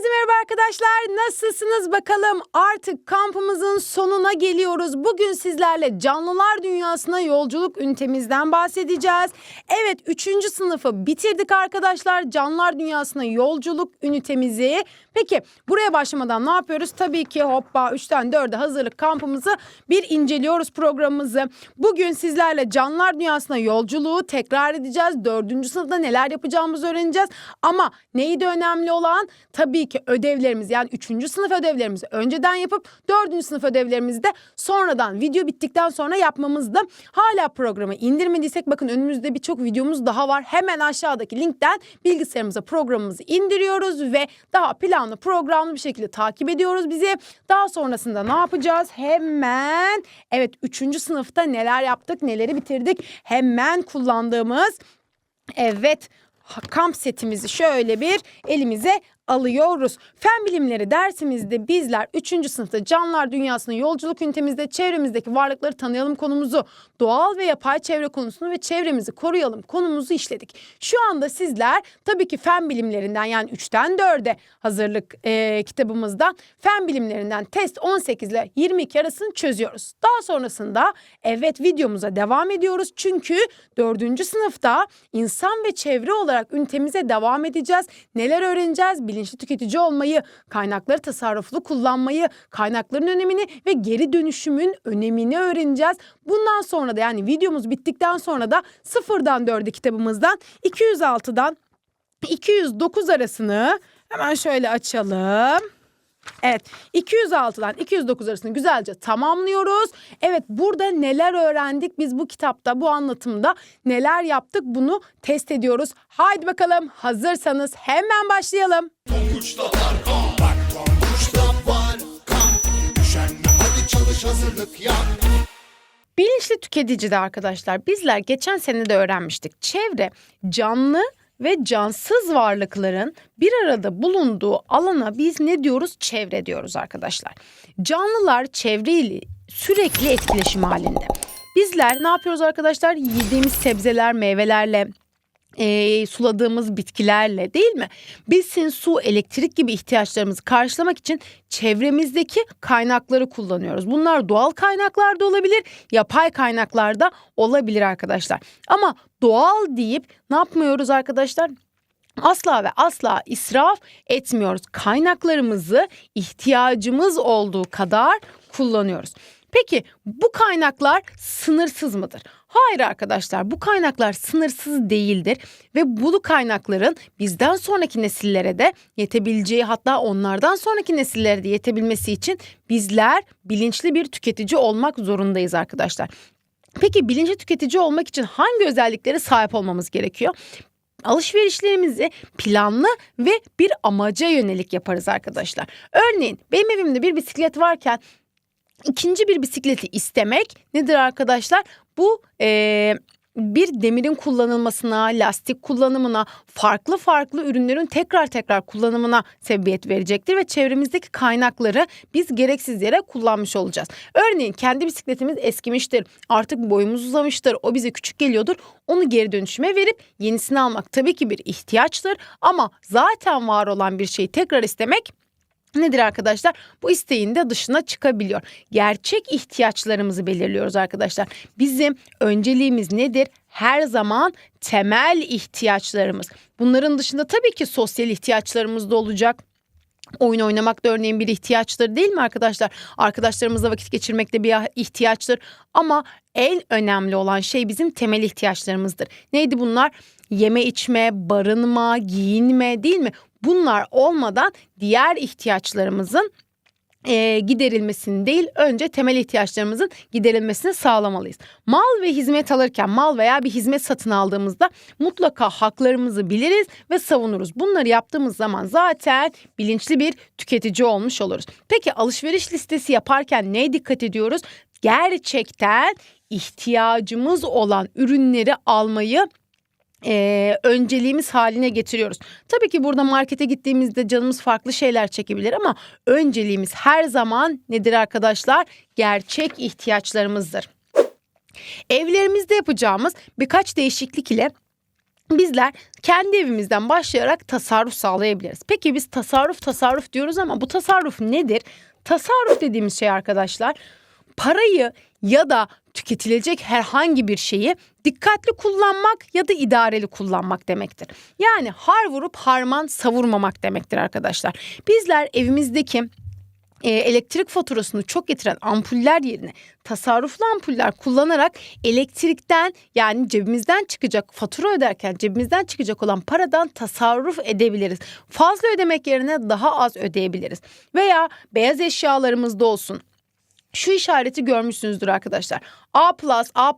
Herkese merhaba arkadaşlar. Nasılsınız bakalım? Artık kampımızın sonuna geliyoruz. Bugün sizlerle canlılar dünyasına yolculuk ünitemizden bahsedeceğiz. Evet 3. sınıfı bitirdik arkadaşlar. Canlılar dünyasına yolculuk ünitemizi. Peki buraya başlamadan ne yapıyoruz? Tabii ki hoppa 3'ten 4'e hazırlık kampımızı bir inceliyoruz programımızı. Bugün sizlerle canlılar dünyasına yolculuğu tekrar edeceğiz. 4. sınıfta neler yapacağımızı öğreneceğiz. Ama neydi önemli olan? Tabii ki ödevlerimiz yani 3. sınıf ödevlerimizi önceden yapıp 4. sınıf ödevlerimizi de sonradan video bittikten sonra yapmamızdı. Hala programı indirmediysek bakın önümüzde birçok videomuz daha var. Hemen aşağıdaki linkten bilgisayarımıza programımızı indiriyoruz ve daha planlı programlı bir şekilde takip ediyoruz bizi. Daha sonrasında ne yapacağız? Hemen evet 3. sınıfta neler yaptık, neleri bitirdik? Hemen kullandığımız Evet kamp setimizi şöyle bir elimize alıyoruz. Fen bilimleri dersimizde bizler 3. sınıfta canlılar dünyasına yolculuk ünitemizde çevremizdeki varlıkları tanıyalım konumuzu, doğal ve yapay çevre konusunu ve çevremizi koruyalım konumuzu işledik. Şu anda sizler tabii ki fen bilimlerinden yani 3'ten 4'e hazırlık e, kitabımızda fen bilimlerinden test 18 ile 22 arasını çözüyoruz. Daha sonrasında evet videomuza devam ediyoruz. Çünkü 4. sınıfta insan ve çevre olarak ünitemize devam edeceğiz. Neler öğreneceğiz? Bilinçli tüketici olmayı, kaynakları tasarruflu kullanmayı, kaynakların önemini ve geri dönüşümün önemini öğreneceğiz. Bundan sonra da yani videomuz bittikten sonra da sıfırdan 4'e kitabımızdan 206'dan 209 arasını hemen şöyle açalım. Evet 206'dan 209 arasını güzelce tamamlıyoruz. Evet burada neler öğrendik biz bu kitapta bu anlatımda neler yaptık bunu test ediyoruz. Haydi bakalım hazırsanız hemen başlayalım. Tonguç'ta var kamp Bak Tonguç'ta var kamp Üşenme hadi çalış hazırlık yap Bilinçli tüketicide arkadaşlar bizler geçen sene de öğrenmiştik. Çevre canlı ve cansız varlıkların bir arada bulunduğu alana biz ne diyoruz? Çevre diyoruz arkadaşlar. Canlılar çevreyle sürekli etkileşim halinde. Bizler ne yapıyoruz arkadaşlar? Yediğimiz sebzeler, meyvelerle, e, suladığımız bitkilerle değil mi? Besin, su, elektrik gibi ihtiyaçlarımızı karşılamak için çevremizdeki kaynakları kullanıyoruz. Bunlar doğal kaynaklar da olabilir, yapay kaynaklar da olabilir arkadaşlar. Ama doğal deyip ne yapmıyoruz arkadaşlar? Asla ve asla israf etmiyoruz. Kaynaklarımızı ihtiyacımız olduğu kadar kullanıyoruz. Peki bu kaynaklar sınırsız mıdır? Hayır arkadaşlar bu kaynaklar sınırsız değildir ve bu kaynakların bizden sonraki nesillere de yetebileceği hatta onlardan sonraki nesillere de yetebilmesi için bizler bilinçli bir tüketici olmak zorundayız arkadaşlar. Peki bilinçli tüketici olmak için hangi özelliklere sahip olmamız gerekiyor? Alışverişlerimizi planlı ve bir amaca yönelik yaparız arkadaşlar. Örneğin benim evimde bir bisiklet varken ikinci bir bisikleti istemek nedir arkadaşlar? Bu eee, bir demirin kullanılmasına, lastik kullanımına, farklı farklı ürünlerin tekrar tekrar kullanımına sebebiyet verecektir ve çevremizdeki kaynakları biz gereksiz yere kullanmış olacağız. Örneğin kendi bisikletimiz eskimiştir, artık boyumuz uzamıştır, o bize küçük geliyordur. Onu geri dönüşüme verip yenisini almak tabii ki bir ihtiyaçtır ama zaten var olan bir şeyi tekrar istemek Nedir arkadaşlar? Bu isteğin de dışına çıkabiliyor. Gerçek ihtiyaçlarımızı belirliyoruz arkadaşlar. Bizim önceliğimiz nedir? Her zaman temel ihtiyaçlarımız. Bunların dışında tabii ki sosyal ihtiyaçlarımız da olacak. Oyun oynamak da örneğin bir ihtiyaçtır değil mi arkadaşlar? Arkadaşlarımızla vakit geçirmek de bir ihtiyaçtır. Ama en önemli olan şey bizim temel ihtiyaçlarımızdır. Neydi bunlar? Yeme içme, barınma, giyinme değil mi? Bunlar olmadan diğer ihtiyaçlarımızın e, giderilmesini değil önce temel ihtiyaçlarımızın giderilmesini sağlamalıyız. Mal ve hizmet alırken mal veya bir hizmet satın aldığımızda mutlaka haklarımızı biliriz ve savunuruz. Bunları yaptığımız zaman zaten bilinçli bir tüketici olmuş oluruz. Peki alışveriş listesi yaparken neye dikkat ediyoruz? Gerçekten ihtiyacımız olan ürünleri almayı e, önceliğimiz haline getiriyoruz. Tabii ki burada markete gittiğimizde canımız farklı şeyler çekebilir ama önceliğimiz her zaman nedir arkadaşlar? Gerçek ihtiyaçlarımızdır. Evlerimizde yapacağımız birkaç değişiklik ile bizler kendi evimizden başlayarak tasarruf sağlayabiliriz. Peki biz tasarruf tasarruf diyoruz ama bu tasarruf nedir? Tasarruf dediğimiz şey arkadaşlar parayı ya da tüketilecek herhangi bir şeyi dikkatli kullanmak ya da idareli kullanmak demektir. Yani har vurup harman savurmamak demektir arkadaşlar. Bizler evimizdeki e, elektrik faturasını çok getiren ampuller yerine tasarruflu ampuller kullanarak elektrikten yani cebimizden çıkacak fatura öderken cebimizden çıkacak olan paradan tasarruf edebiliriz. Fazla ödemek yerine daha az ödeyebiliriz. Veya beyaz eşyalarımızda olsun şu işareti görmüşsünüzdür arkadaşlar. A+, A++,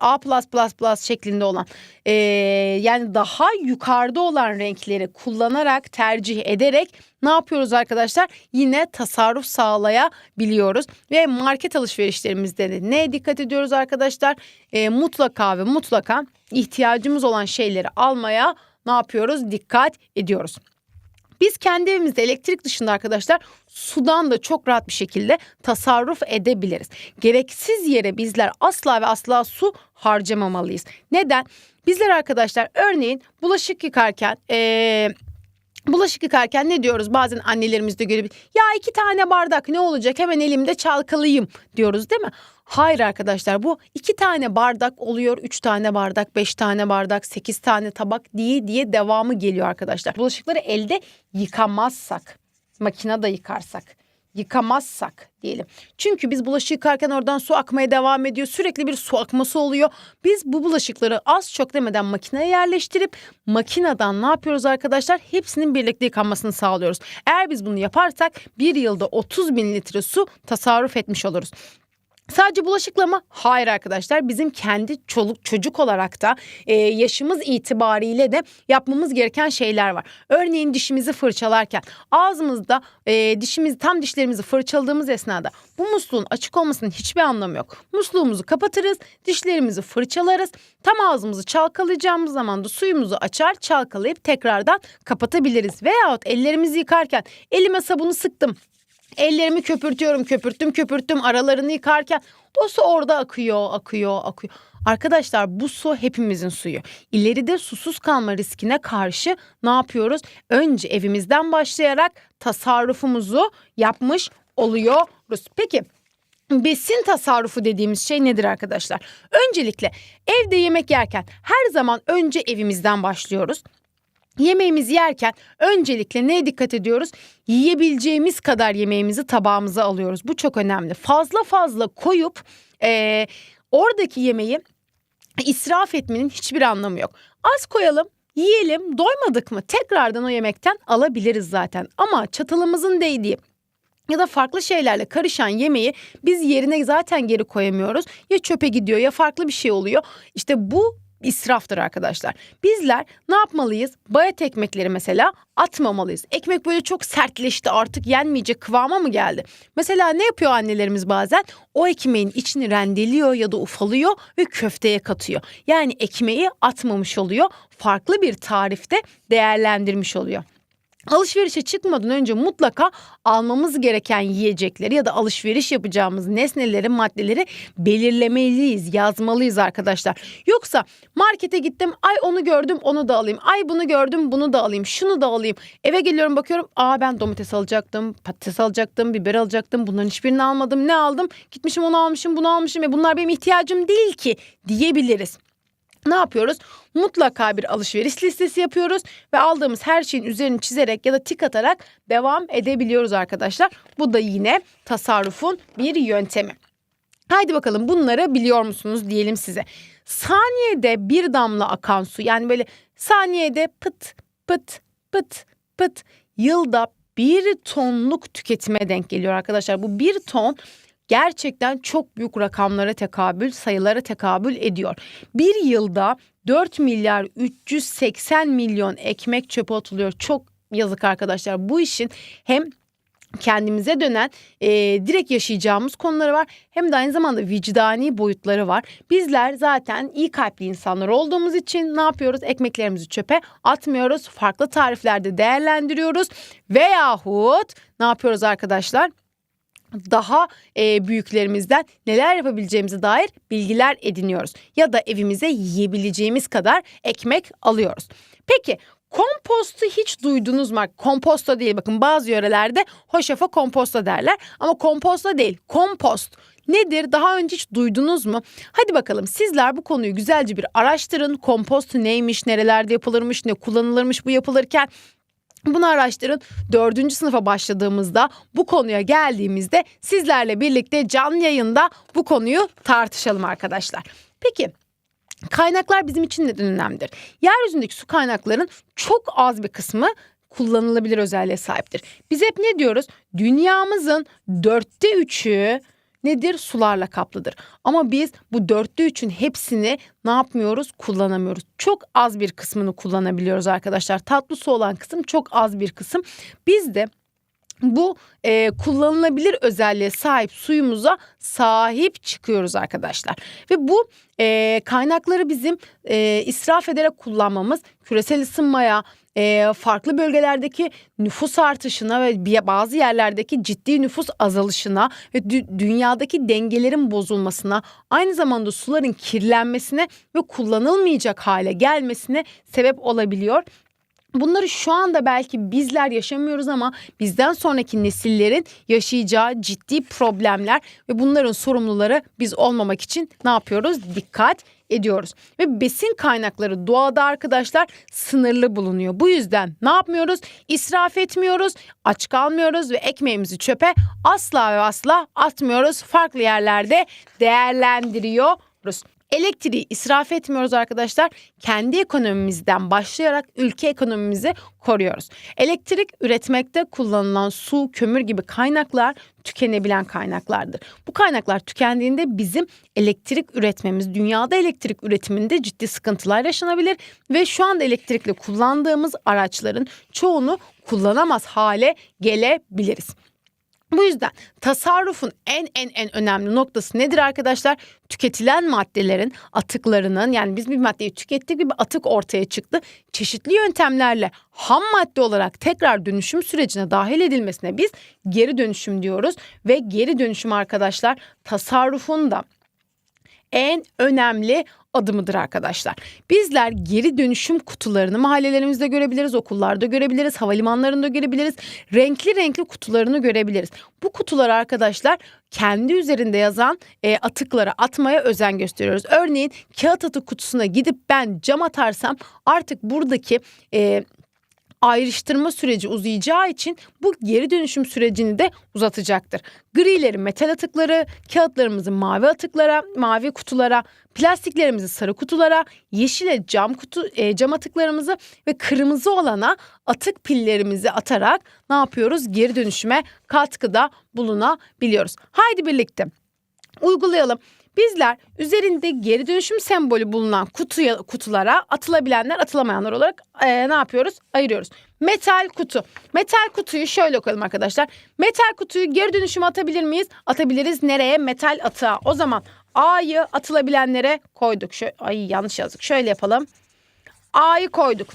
A+++ şeklinde olan ee, yani daha yukarıda olan renkleri kullanarak tercih ederek ne yapıyoruz arkadaşlar? Yine tasarruf sağlayabiliyoruz ve market alışverişlerimizde de neye dikkat ediyoruz arkadaşlar? Ee, mutlaka ve mutlaka ihtiyacımız olan şeyleri almaya ne yapıyoruz? Dikkat ediyoruz. Biz kendi evimizde elektrik dışında arkadaşlar sudan da çok rahat bir şekilde tasarruf edebiliriz. Gereksiz yere bizler asla ve asla su harcamamalıyız. Neden? Bizler arkadaşlar örneğin bulaşık yıkarken ee, Bulaşık yıkarken ne diyoruz bazen annelerimiz de görüp ya iki tane bardak ne olacak hemen elimde çalkalayayım diyoruz değil mi? Hayır arkadaşlar bu iki tane bardak oluyor, üç tane bardak, beş tane bardak, sekiz tane tabak diye diye devamı geliyor arkadaşlar. Bulaşıkları elde yıkamazsak, makinede yıkarsak yıkamazsak diyelim. Çünkü biz bulaşık yıkarken oradan su akmaya devam ediyor. Sürekli bir su akması oluyor. Biz bu bulaşıkları az çok demeden makineye yerleştirip makineden ne yapıyoruz arkadaşlar? Hepsinin birlikte yıkanmasını sağlıyoruz. Eğer biz bunu yaparsak bir yılda 30 bin litre su tasarruf etmiş oluruz. Sadece bulaşıkla mı? Hayır arkadaşlar bizim kendi çoluk çocuk olarak da e, yaşımız itibariyle de yapmamız gereken şeyler var. Örneğin dişimizi fırçalarken ağzımızda e, dişimizi tam dişlerimizi fırçaladığımız esnada bu musluğun açık olmasının hiçbir anlamı yok. Musluğumuzu kapatırız, dişlerimizi fırçalarız. Tam ağzımızı çalkalayacağımız zaman da suyumuzu açar, çalkalayıp tekrardan kapatabiliriz. Veyahut ellerimizi yıkarken elime sabunu sıktım. Ellerimi köpürtüyorum, köpürttüm, köpürttüm aralarını yıkarken o su orada akıyor, akıyor, akıyor. Arkadaşlar bu su hepimizin suyu. İleride susuz kalma riskine karşı ne yapıyoruz? Önce evimizden başlayarak tasarrufumuzu yapmış oluyoruz. Peki Besin tasarrufu dediğimiz şey nedir arkadaşlar? Öncelikle evde yemek yerken her zaman önce evimizden başlıyoruz. Yemeğimizi yerken öncelikle neye dikkat ediyoruz? Yiyebileceğimiz kadar yemeğimizi tabağımıza alıyoruz. Bu çok önemli. Fazla fazla koyup e, oradaki yemeği israf etmenin hiçbir anlamı yok. Az koyalım, yiyelim, doymadık mı tekrardan o yemekten alabiliriz zaten. Ama çatalımızın değdiği ya da farklı şeylerle karışan yemeği biz yerine zaten geri koyamıyoruz. Ya çöpe gidiyor ya farklı bir şey oluyor. İşte bu israftır arkadaşlar. Bizler ne yapmalıyız? Bayat ekmekleri mesela atmamalıyız. Ekmek böyle çok sertleşti artık yenmeyecek kıvama mı geldi? Mesela ne yapıyor annelerimiz bazen? O ekmeğin içini rendeliyor ya da ufalıyor ve köfteye katıyor. Yani ekmeği atmamış oluyor. Farklı bir tarifte değerlendirmiş oluyor. Alışverişe çıkmadan önce mutlaka almamız gereken yiyecekleri ya da alışveriş yapacağımız nesneleri, maddeleri belirlemeliyiz, yazmalıyız arkadaşlar. Yoksa markete gittim, ay onu gördüm, onu da alayım. Ay bunu gördüm, bunu da alayım. Şunu da alayım. Eve geliyorum bakıyorum, aa ben domates alacaktım, patates alacaktım, biber alacaktım. Bunların hiçbirini almadım. Ne aldım? Gitmişim onu almışım, bunu almışım. E bunlar benim ihtiyacım değil ki diyebiliriz ne yapıyoruz? Mutlaka bir alışveriş listesi yapıyoruz ve aldığımız her şeyin üzerini çizerek ya da tik atarak devam edebiliyoruz arkadaşlar. Bu da yine tasarrufun bir yöntemi. Haydi bakalım bunları biliyor musunuz diyelim size. Saniyede bir damla akan su yani böyle saniyede pıt pıt pıt pıt yılda bir tonluk tüketime denk geliyor arkadaşlar. Bu bir ton gerçekten çok büyük rakamlara tekabül, sayılara tekabül ediyor. Bir yılda 4 milyar 380 milyon ekmek çöpe atılıyor. Çok yazık arkadaşlar. Bu işin hem kendimize dönen e, direkt yaşayacağımız konuları var. Hem de aynı zamanda vicdani boyutları var. Bizler zaten iyi kalpli insanlar olduğumuz için ne yapıyoruz? Ekmeklerimizi çöpe atmıyoruz. Farklı tariflerde değerlendiriyoruz. Veyahut ne yapıyoruz arkadaşlar? Daha e, büyüklerimizden neler yapabileceğimize dair bilgiler ediniyoruz. Ya da evimize yiyebileceğimiz kadar ekmek alıyoruz. Peki kompostu hiç duydunuz mu? Komposto değil bakın bazı yörelerde hoşafa komposto derler ama komposto değil kompost. Nedir? Daha önce hiç duydunuz mu? Hadi bakalım sizler bu konuyu güzelce bir araştırın. Kompost neymiş, nerelerde yapılırmış, ne kullanılırmış bu yapılırken bunu araştırın. Dördüncü sınıfa başladığımızda bu konuya geldiğimizde sizlerle birlikte canlı yayında bu konuyu tartışalım arkadaşlar. Peki kaynaklar bizim için neden önemlidir? Yeryüzündeki su kaynaklarının çok az bir kısmı kullanılabilir özelliğe sahiptir. Biz hep ne diyoruz? Dünyamızın dörtte üçü nedir? Sularla kaplıdır. Ama biz bu dörtte üçün hepsini ne yapmıyoruz? Kullanamıyoruz. Çok az bir kısmını kullanabiliyoruz arkadaşlar. Tatlı su olan kısım çok az bir kısım. Biz de bu e, kullanılabilir özelliğe sahip suyumuza sahip çıkıyoruz arkadaşlar. Ve bu e, kaynakları bizim e, israf ederek kullanmamız küresel ısınmaya, e, farklı bölgelerdeki nüfus artışına ve bazı yerlerdeki ciddi nüfus azalışına ve dü- dünyadaki dengelerin bozulmasına, aynı zamanda suların kirlenmesine ve kullanılmayacak hale gelmesine sebep olabiliyor. Bunları şu anda belki bizler yaşamıyoruz ama bizden sonraki nesillerin yaşayacağı ciddi problemler ve bunların sorumluları biz olmamak için ne yapıyoruz? Dikkat ediyoruz. Ve besin kaynakları doğada arkadaşlar sınırlı bulunuyor. Bu yüzden ne yapmıyoruz? İsraf etmiyoruz, aç kalmıyoruz ve ekmeğimizi çöpe asla ve asla atmıyoruz. Farklı yerlerde değerlendiriyoruz. Elektriği israf etmiyoruz arkadaşlar. Kendi ekonomimizden başlayarak ülke ekonomimizi koruyoruz. Elektrik üretmekte kullanılan su, kömür gibi kaynaklar tükenebilen kaynaklardır. Bu kaynaklar tükendiğinde bizim elektrik üretmemiz, dünyada elektrik üretiminde ciddi sıkıntılar yaşanabilir ve şu anda elektrikli kullandığımız araçların çoğunu kullanamaz hale gelebiliriz. Bu yüzden tasarrufun en en en önemli noktası nedir arkadaşlar? Tüketilen maddelerin atıklarının yani biz bir maddeyi tükettik gibi atık ortaya çıktı. Çeşitli yöntemlerle ham madde olarak tekrar dönüşüm sürecine dahil edilmesine biz geri dönüşüm diyoruz. Ve geri dönüşüm arkadaşlar tasarrufun da en önemli adımıdır arkadaşlar. Bizler geri dönüşüm kutularını mahallelerimizde görebiliriz, okullarda görebiliriz, havalimanlarında görebiliriz. Renkli renkli kutularını görebiliriz. Bu kutular arkadaşlar kendi üzerinde yazan e, atıkları atmaya özen gösteriyoruz. Örneğin kağıt atık kutusuna gidip ben cam atarsam artık buradaki e, ayrıştırma süreci uzayacağı için bu geri dönüşüm sürecini de uzatacaktır. Grileri metal atıkları, kağıtlarımızı mavi atıklara, mavi kutulara, plastiklerimizi sarı kutulara, yeşile cam kutu e, cam atıklarımızı ve kırmızı olana atık pillerimizi atarak ne yapıyoruz? Geri dönüşüme katkıda bulunabiliyoruz. Haydi birlikte uygulayalım. Bizler üzerinde geri dönüşüm sembolü bulunan kutuya, kutulara atılabilenler atılamayanlar olarak eee, ne yapıyoruz? Ayırıyoruz. Metal kutu. Metal kutuyu şöyle koyalım arkadaşlar. Metal kutuyu geri dönüşüme atabilir miyiz? Atabiliriz. Nereye? Metal atığa. O zaman A'yı atılabilenlere koyduk. Şöyle, ay yanlış yazdık. Şöyle yapalım. A'yı koyduk.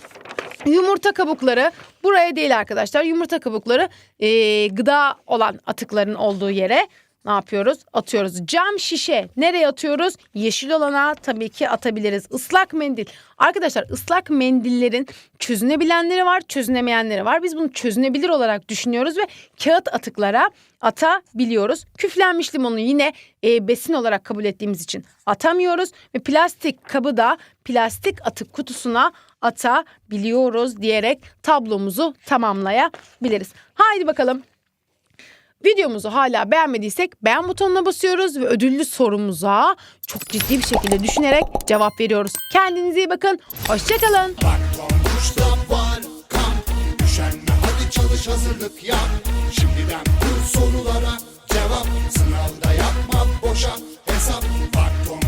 Yumurta kabukları buraya değil arkadaşlar. Yumurta kabukları eee, gıda olan atıkların olduğu yere ne yapıyoruz? Atıyoruz. Cam şişe nereye atıyoruz? Yeşil olana tabii ki atabiliriz. Islak mendil. Arkadaşlar ıslak mendillerin çözünebilenleri var, çözünemeyenleri var. Biz bunu çözünebilir olarak düşünüyoruz ve kağıt atıklara atabiliyoruz. Küflenmiş limonu yine e, besin olarak kabul ettiğimiz için atamıyoruz ve plastik kabı da plastik atık kutusuna atabiliyoruz diyerek tablomuzu tamamlayabiliriz. Haydi bakalım Videomuzu hala beğenmediysek beğen butonuna basıyoruz ve ödüllü sorumuza çok ciddi bir şekilde düşünerek cevap veriyoruz. Kendinize iyi bakın. Hoşçakalın. Sorulara cevap Sınavda yapma boşa hesap Bak